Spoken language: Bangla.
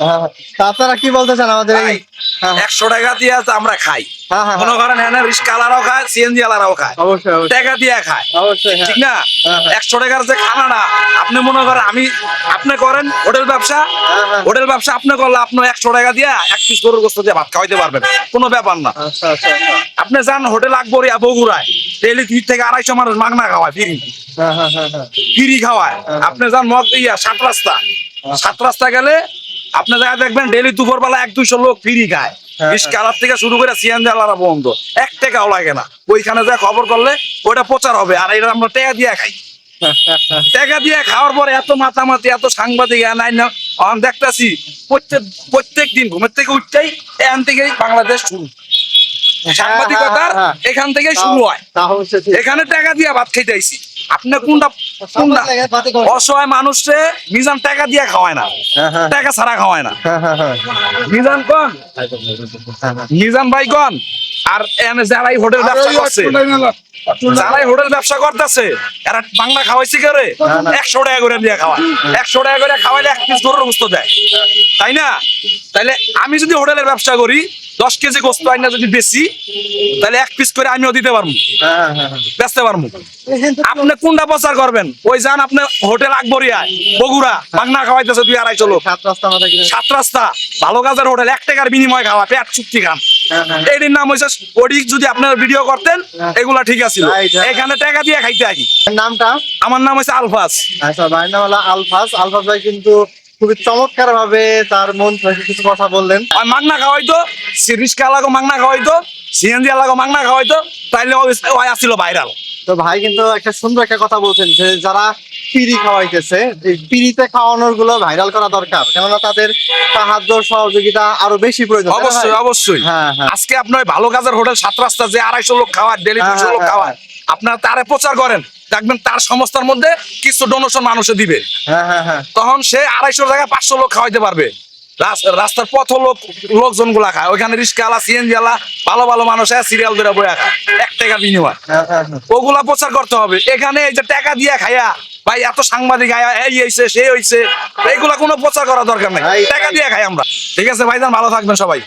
হ্যাঁ, তা আপনারা কি বলতে চান আমাদের এই হ্যাঁ, একশো টাকা দিয়ে আমরা খাই। হ্যাঁ, হ্যাঁ, মনে করেন হ্যাঁ রিক্সা আলারাও খায় সিএনজি আলারাও খায়। অবশ্যই টাকা দিয়ে খায়। অবশ্যই হ্যাঁ। ঠিক না? হ্যাঁ, হ্যাঁ। একশো টাকার যে খানাটা আপনি মনে করেন আমি আপনি করেন হোটেল ব্যবসা। হ্যাঁ, হ্যাঁ। হোটেল ব্যবসা আপনি করলে আপনার একশো টাকা দিয়ে এক পিস গরুর গোস্ত দিয়ে ভাত খাওয়াইতে পারবেন। কোনো ব্যাপার না। আচ্ছা আচ্ছা। আপনি যান হোটেল আকবরিয়া বগুড়ায়। ডেলি দুই থেকে আড়াইশো মানুষ মাগনা খাওয়ায় ফিরি। হ্যাঁ হ্যাঁ হ্যাঁ হ্যাঁ। ফিরি খাওয়ায়। হ্যাঁ। আপনি যান মগ ইয়া সাত রাস্তা। সাত রাস্তা গেলে আপনি যা দেখবেন ডেলি দুপুর বেলা এক দুইশো লোক ফিরি খায়। হ্যাঁ, বিশ কালার থেকে শুরু করে সিএনজি আলারা বন্ধ এক টাকাও লাগে না। ওইখানে যা খবর করলে ওইটা প্রচার হবে আর এটা আমরা টাকা দিয়ে খাই। টাকা দিয়ে খাওয়ার পরে এত মাতামাতি এত সাংবাদিক নাই না। আমি দেখতেছি প্রত্যেক প্রত্যেক দিন ঘুমের থেকে উঠতেই এখান থেকেই বাংলাদেশ শুরু। সাংবাদিকতার হ্যাঁ, হ্যাঁ। এখান থেকেই শুরু হয়। এখানে টাকা দিয়ে ভাত খাইতে আইছি। আপনি কোনটা। অসহায় মানুষে মিজান টাকা দিয়ে খাওয়ায় না হ্যাঁ, হ্যাঁ। টাকা ছাড়া খাওয়ায় না হ্যাঁ। মিজান কোন। মিজান ভাই কোন আর যারাই হোটেল ব্যবসা করছে যারাই হোটেল ব্যবসা করতেছে এরা বাংলা খাওয়াইছে। একশো টাকা করে দিয়ে খাওয়ায় একশো টাকা করে খাওয়াইলে এক পিস গরুর গোস্ত দেয় তাই না তাইলে আমি যদি হোটেলের ব্যবসা করি দশ কেজি গোস্ত আইনা যদি বেশি তাহলে এক পিস করে আমিও দিতে পারব। হ্যাঁ, হ্যাঁ, হ্যাঁ। বেচতে পারব। আপনি কোনটা প্রচার করবেন? ওই যান আপনি হোটেল আকবরিয়ায় বগুড়া বাংলা খাওয়াইতেছে দুই আড়াইশো লোক। সাত রাস্তা ভালো কাজের হোটেল এক টাকার বিনিময় খাওয়া পেট চুক্তি খান। এটির নাম হয়েছে ওডি যদি আপনার ভিডিও করতেন। এগুলা ঠিক আছিল। হ্যাঁ। এখানে টাকা দিয়ে খাইতে আহি। নামটা? আমার নাম হচ্ছে আলফাস আচ্ছা ভাইয়ের নাম হলো আলফাস আলফাস ভাই কিন্তু খুবই চমৎকার ভাবে তার মন থেকে কিছু কথা বললেন। আর মাগনা খাওয়াইতো রিক্সা লাগো মাগনা খাওয়াইতো সিএনজি লাগো মাগনা খাওয়াইতো তাইলে ওই- আসছিল ভাইরাল। তো ভাই কিন্তু একটা সুন্দর একটা কথা বলছেন যে যারা পিড়ি খাওয়াইতেছে এই পিড়িতে খাওয়ানোরগুলো ভাইরাল করা দরকার কেননা তাদের সাহায্য সহযোগিতা আরও বেশি প্রয়োজন অবশ্যই অবশ্যই। হ্যাঁ হ্যাঁ। আজকে আপনার ভালো কাজের হোটেল সাত রাস্তা যে আড়াইশো লোক খাওয়ার ডেলি হ্যাঁ, দুশো লোক হ্যাঁ, খাওয়ায় আপনার তারে প্রচার করেন। দেখবেন তার সংস্থার মধ্যে কিছু ডোনেশন মানুষে দিবে। হ্যাঁ হ্যাঁ হ্যাঁ। তখন সে আড়াইশো জায়গায় পাঁচশো লোক খাওয়াইতে পারবে। রাস্তার পথ লোক লোকজনগুলা খায়। ওইখানে রিক্সা আলা সিএনজি আলা ভালো ভালো মানুষ সিরিয়াল ধরে বইয়া খায় এক টাকা বিনিময়। ওগুলা প্রচার করতে হবে। এখানে এই যে টাকা দিয়ে খায়া ভাই এত সাংবাদিক আয়া এই হইছে সে হইছে এইগুলা কোনো প্রচার করা দরকার নেই। টাকা দিয়ে খাই আমরা। ঠিক আছে ভাইজান ভালো থাকবেন সবাই।